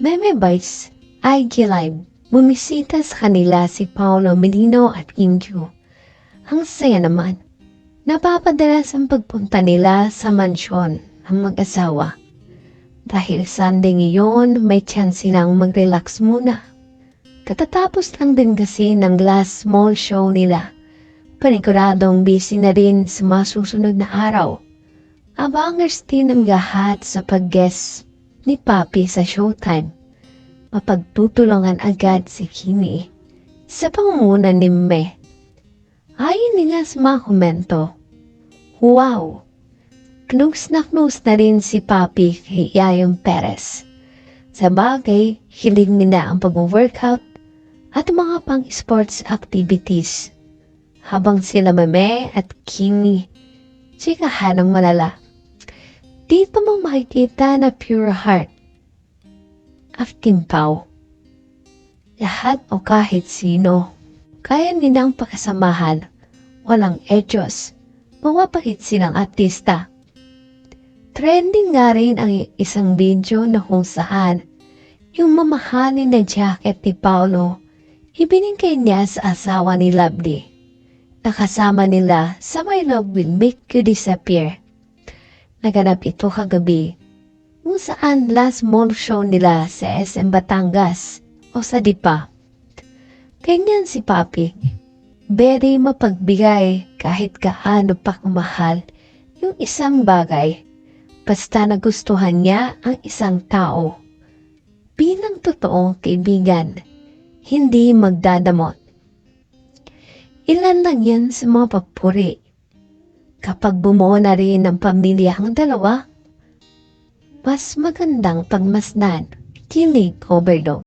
Meme Bites, IG Live, bumisita sa kanila si Paolo Medino at Ingju. Ang saya naman. Napapadalas ang pagpunta nila sa mansyon ang mag-asawa. Dahil Sunday ngayon, may chance silang mag-relax muna. Katatapos lang din kasi ng last small show nila. Paniguradong busy na rin sa mga susunod na araw. Abangers din ang lahat sa pag-guest ni Papi sa showtime. Mapagtutulungan agad si Kimi sa pangunguna ni Me. Ayon nila sa mga komento, Wow! Close na close na rin si Papi kay Yayong Perez. Sa bagay, hiling nila ang pag-workout at mga pang-sports activities. Habang sila Meme at Kimi, chikahan ng malala. Dito mo makikita na pure heart at timpaw. Lahat o kahit sino, kaya nilang pakasamahan, walang edyos, mawapakit silang artista. Trending nga rin ang isang video na kung saan yung mamahalin na jacket ni Paolo ibinigay niya sa asawa ni Lovely. Nakasama nila sa My Love Will Make You Disappear. Naganap ito kagabi kung saan last mall show nila sa SM Batangas o sa Dipa. Ganyan si Papi. Very mapagbigay kahit gaano pa kumahal yung isang bagay. Basta nagustuhan niya ang isang tao. Bilang totoong kaibigan, hindi magdadamot. Ilan lang yan sa mga papuri. Kapag bumuo na rin ng pamilya ang dalawa, mas magandang pagmasdan, kilig overload.